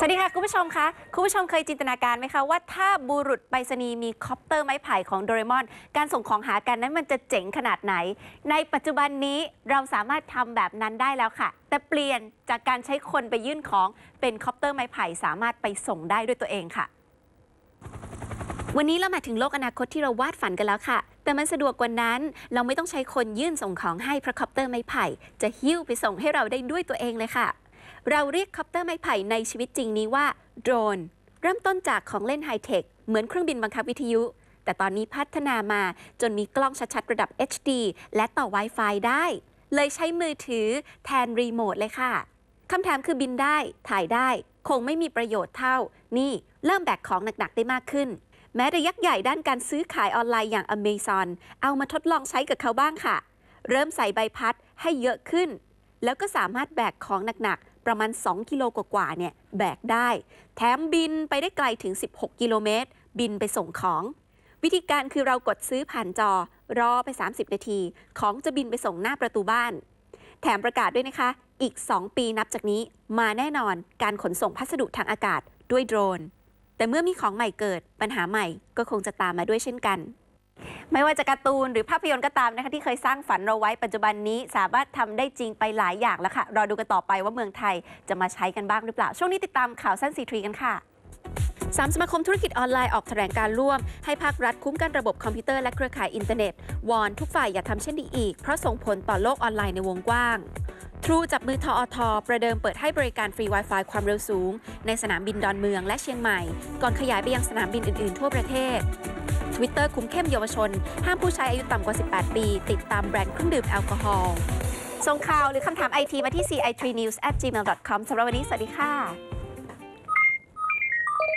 สวัสดีค่ะคุณผู้ชมคะคุณผู้ชมเคยจินตนาการไหมคะว่าถ้าบุรุษไปรษณีย์มีคอปเตอร์ไม้ไผ่ของโดเรมอน การส่งของหากันนั้นมันจะเจ๋งขนาดไหน ในปัจจุบันนี้เราสามารถทำแบบนั้นได้แล้วค่ะ แต่เปลี่ยนจากการใช้คนไปยื่นของเป็นคอปเตอร์ไม้ไผ่สามารถไปส่งได้ด้วยตัวเองค่ะ วันนี้เรามาถึงโลกอนาคตที่เราวาดฝันกันแล้วค่ะ แต่มันสะดวกกว่านั้น เราไม่ต้องใช้คนยื่นส่งของให้เพราะคอปเตอร์ไม้ไผ่ จะหิ้วไปส่งให้เราได้ด้วยตัวเองเลยค่ะ เราเรียกคอปเตอร์ไม้ไผ่ในชีวิตจริงนี้ว่าโดรน เริ่มต้นจากของเล่นไฮเทค เหมือนเครื่องบินบังคับวิทยุ แต่ตอนนี้พัฒนามาจนมีกล้องชัดๆ ระดับ HD และต่อ Wi-Fi ได้ เลยใช้มือถือแทนรีโมทเลยค่ะคำถามคือบินได้ถ่ายได้ คงไม่มีประโยชน์เท่า นี่เริ่มแบกของหนักๆ ได้มากขึ้น แม้แต่ยักษ์ใหญ่ด้านการซื้อขายออนไลน์อย่าง Amazon เอามาทดลองใช้กับเขาบ้างค่ะ เริ่มใส่ใบพัดให้เยอะขึ้น แล้วก็สามารถแบกของหนักๆ ประมาณ 2 กิโลกว่าๆเนี่ยแบกได้ แถมบินไปได้ไกลถึง 16 กิโลเมตร บินไปส่งของ วิธีการคือเรากดซื้อผ่านจอ รอไป 30 นาที ของจะบินไปส่งหน้าประตูบ้าน แถมประกาศด้วยนะคะ อีก 2 ปีนับจากนี้มาแน่นอนการขนส่งพัสดุทางอากาศด้วยโดรน แต่เมื่อมีของใหม่เกิดปัญหาใหม่ก็คงจะตามมาด้วยเช่นกัน ไม่ว่าจะการ์ตูนหรือภาพยนตร์ก็ตามนะคะที่เคยสร้างฝันเราไว้ปัจจุบันนี้สามารถทำได้จริงไปหลายอย่างแล้วค่ะ รอดูกันต่อไปว่าเมืองไทยจะมาใช้กันบ้างหรือเปล่า ช่วงนี้ติดตามข่าวสั้นซีทรีกันค่ะสามสมาคมธุรกิจออนไลน์ออกแถลงการร่วม ให้ภาครัฐคุ้มกันระบบคอมพิวเตอร์และเครือข่ายอินเทอร์เน็ต วอนทุกฝ่ายอย่าทำเช่นนี้อีก เพราะส่งผลต่อโลกออนไลน์ในวงกว้าง ทรูจับมือทออทอประเดิมเปิดให้บริการฟรี Wi-Fi ความเร็วสูง ในสนามบินดอนเมืองและเชียงใหม่ ก่อนขยายไปยังสนามบินอื่นๆ ทั่วประเทศ Twitter คุ้มเข้มเยาวชน ห้ามผู้ใช้อายุต่ำกว่า 18 ปี ติดตามแบรนด์เครื่องดื่มแอลกอฮอล์ส่งข่าวหรือคำถามไอทีมาที่ ci3news@gmail.com สำหรับวันนี้ สวัสดีค่ะ